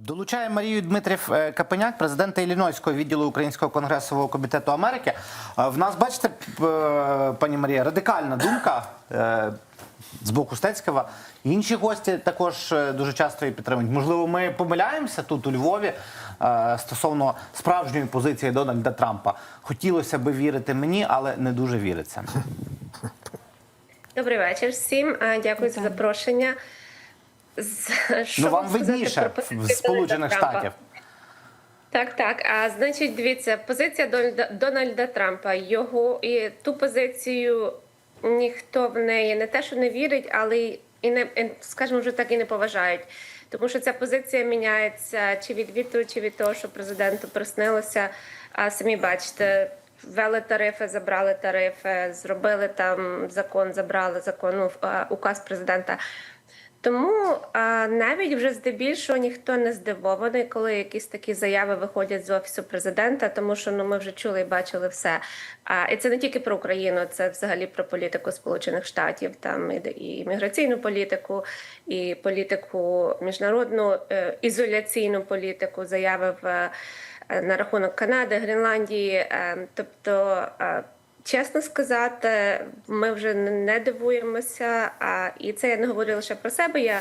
Долучає Марію Дмитрів е, Капеняк, президента Іллінойського відділу Українського конгресового комітету Америки. Е, В нас, бачите, е, пані Марія, радикальна думка з боку Стецького. Інші гості також дуже часто її підтримують. Можливо, ми помиляємося тут у Львові стосовно справжньої позиції Дональда Трампа. Хотілося би вірити мені, але не дуже віриться. Добрий вечір всім. Дякую за запрошення. З- Ну вам видніше в Сполучених Штатів. Так, так. А значить, дивіться, позиція Дональда, Дональда Трампа. Його і ту позицію ніхто в неї не те, що не вірить, але і не скажімо, вже так і не поважають. Тому що ця позиція міняється чи від вітру, чи від того, що президенту приснилося. А самі бачите, ввели тарифи, забрали тарифи, зробили там закон, забрали закон, ну, указ президента. Тому а, навіть вже здебільшого ніхто не здивований, коли якісь такі заяви виходять з офісу президента, тому що ну ми вже чули і бачили все. А і це не тільки про Україну, це взагалі про політику Сполучених Штатів, там і, і міграційну політику, і політику міжнародну е, ізоляційну політику, заяви в е, на рахунок Канади, Гренландії. Е, тобто. е, Чесно сказати, ми вже не дивуємося. А і це я не говорю лише про себе. Я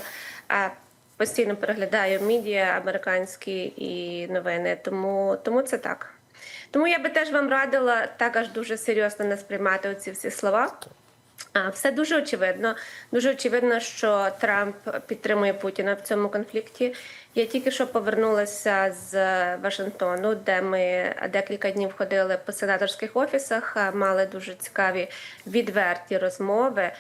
постійно переглядаю медіа американські і новини. Тому, тому це так. Тому я би теж вам радила так аж дуже серйозно не сприймати оці всі слова. Все дуже очевидно. Дуже очевидно, що Трамп підтримує Путіна в цьому конфлікті. Я тільки що повернулася з Вашингтону, де ми декілька днів ходили по сенаторських офісах, мали дуже цікаві відверті розмови.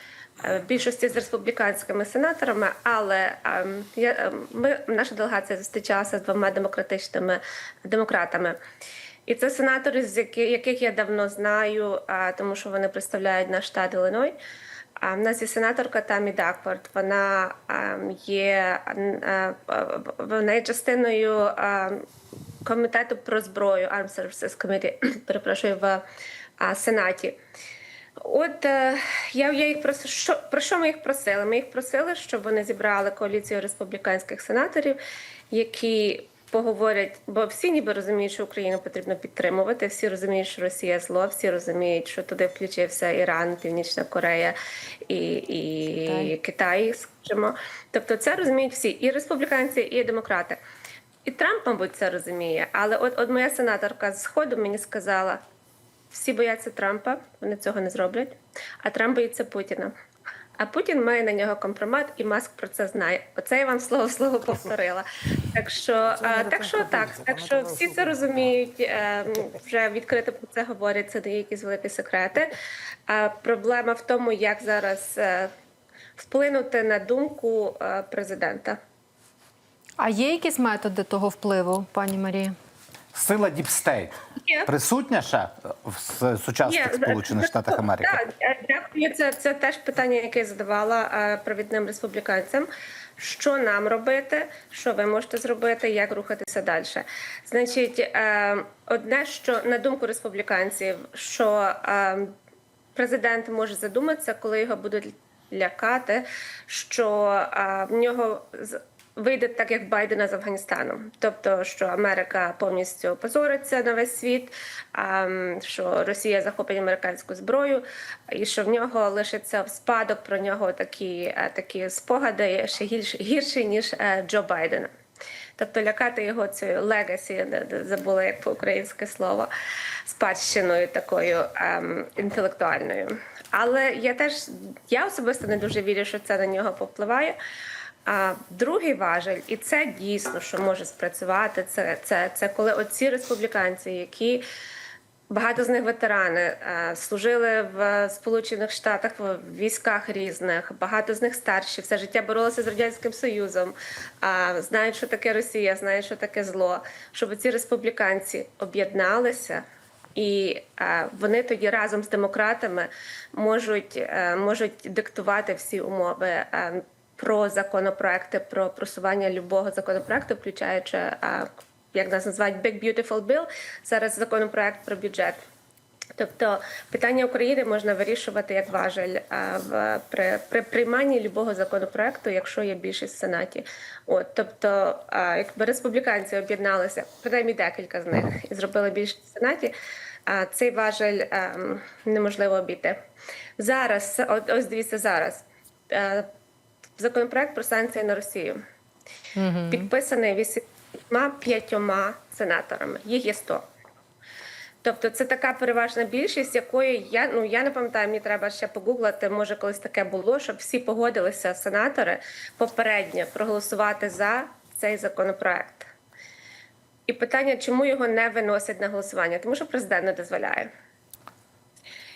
е, В більшості з республіканськими сенаторами, але ем, я, ем, ми, наша делегація зустрічалася з двома демократичними демократами. І це сенатори, з яких я давно знаю, тому що вони представляють наш штат Іллиной. А в нас є сенаторка Тамі Дакфорд. Вона є вона є частиною комітету про зброю Armed Services Committee, перепрошую в Сенаті. От е, я, я їх прос... що, про що ми їх просили? Ми їх просили, щоб вони зібрали коаліцію республіканських сенаторів, які поговорять, бо всі ніби розуміють, що Україну потрібно підтримувати. Всі розуміють, що Росія зло, всі розуміють, що туди включився Іран, Північна Корея і, і Китай. Китай, скажімо. Тобто, це розуміють всі і республіканці, і демократи. І Трамп, мабуть, це розуміє. Але от, от моя сенаторка з сходу мені сказала: всі бояться Трампа, вони цього не зроблять. А Трамп боїться Путіна. А Путін має на нього компромат, і Маск про це знає. Оце я вам слово в слово повторила. Так що, а, так що так, так що всі це розуміють, е, вже відкрито про це говорять. Це не якісь великі секрети. А проблема в тому, як зараз е, вплинути на думку е, президента. А є якісь методи того впливу, пані Марія? Сила State присутня ще в сучасних Сполучених Штатах Америки. Так, дякую. Це, це теж питання, яке я задавала е, провідним республіканцям. Що нам робити, що ви можете зробити, як рухатися далі? Значить, е, одне, що на думку республіканців, що е, президент може задуматися, коли його будуть лякати, що в нього вийде так, як Байдена з Афганістаном, тобто що Америка повністю позориться на весь світ, що Росія захопить американську зброю, і що в нього лишиться в спадок про нього такі, е, такі спогади ще гірші, гірші ніж е, Джо Байдена. Тобто лякати його цією легасі, забула як по-українське слово, спадщиною такою ем, інтелектуальною. Але я теж я особисто не дуже вірю, що це на нього попливає. А другий важель, і це дійсно, що може спрацювати, це, це, це коли оці республіканці, які Багато з них ветерани е, служили в Сполучених Штатах в військах різних. Багато з них старші, все життя боролися з радянським союзом. Знають, що таке Росія, знають, що таке зло. Щоб ці республіканці об'єдналися, і е, вони тоді разом з демократами можуть, е, можуть диктувати всі умови. е, Про законопроекти, про просування любого законопроекту, включаючи е, як нас називають Big Beautiful Bill, зараз законопроект про бюджет. Тобто питання України можна вирішувати як важель в при, при прийманні любого законопроекту, якщо є більшість в сенаті. От тобто, якби республіканці об'єдналися, принаймні декілька з них, і зробили більшість в сенаті. А цей важель ем, неможливо обійти. Зараз, ось дивіться зараз. Законопроект про санкції на Росію підписаний 85 сенаторами. Їх є 100. Тобто це така переважна більшість, якої я ну я не пам'ятаю, мені треба ще погуглити. Може, колись таке було, щоб всі погодилися сенатори попередньо проголосувати за цей законопроект. І питання, чому його не виносять на голосування? Тому що президент не дозволяє.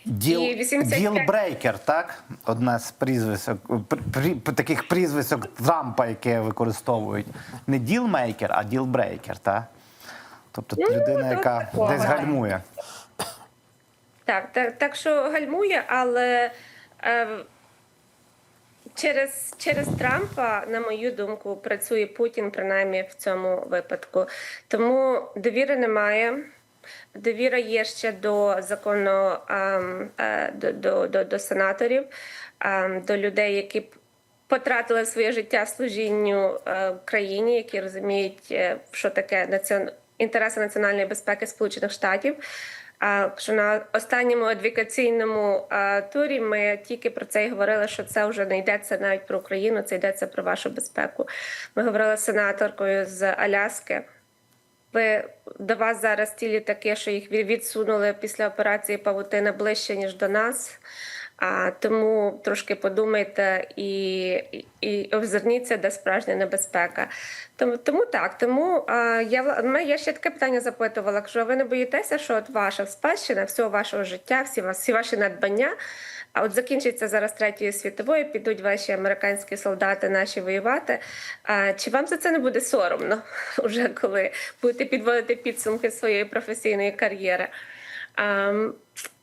Діл, І 85 ділбрейкер, так? Одне з прізвисок, при, при- таких прізвисок Трампа, яке використовують. Не ділмейкер, а ділбрейкер, так? Тобто Ну, людина, то яка такого. десь гальмує. Так, так, так що гальмує, але е, через, через Трампа, на мою думку, працює Путін, принаймні в цьому випадку. Тому довіри немає. Довіра є ще до закону ем, е, до, до, до, до сенаторів, ем, до людей, які потратили своє життя служінню е, країні, які розуміють, е, що таке націон... інтереси національної безпеки Сполучених Штатів. А що на останньому адвокаційному турі ми тільки про це й говорили, що це вже не йдеться навіть про Україну, це йдеться про вашу безпеку. Ми говорили з сенаторкою з Аляски. Ви до вас зараз ті літаки, що їх від- відсунули після операції Павутина ближче ніж до нас. А тому трошки подумайте і, і, обзирніться, де справжня небезпека. Тому, тому так, тому я я ще таке питання запитувала. Якщо ви не боїтеся, що от ваша спадщина, всього вашого життя, всі всі ваші надбання. А от закінчиться зараз третьою світовою, підуть ваші американські солдати наші воювати. А, чи вам за це не буде соромно, уже коли будете підводити підсумки своєї професійної кар'єри? А,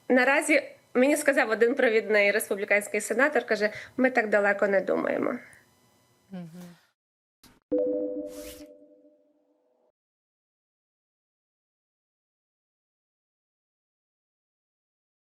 наразі мені сказав один провідний республіканський сенатор, каже: ми так далеко не думаємо.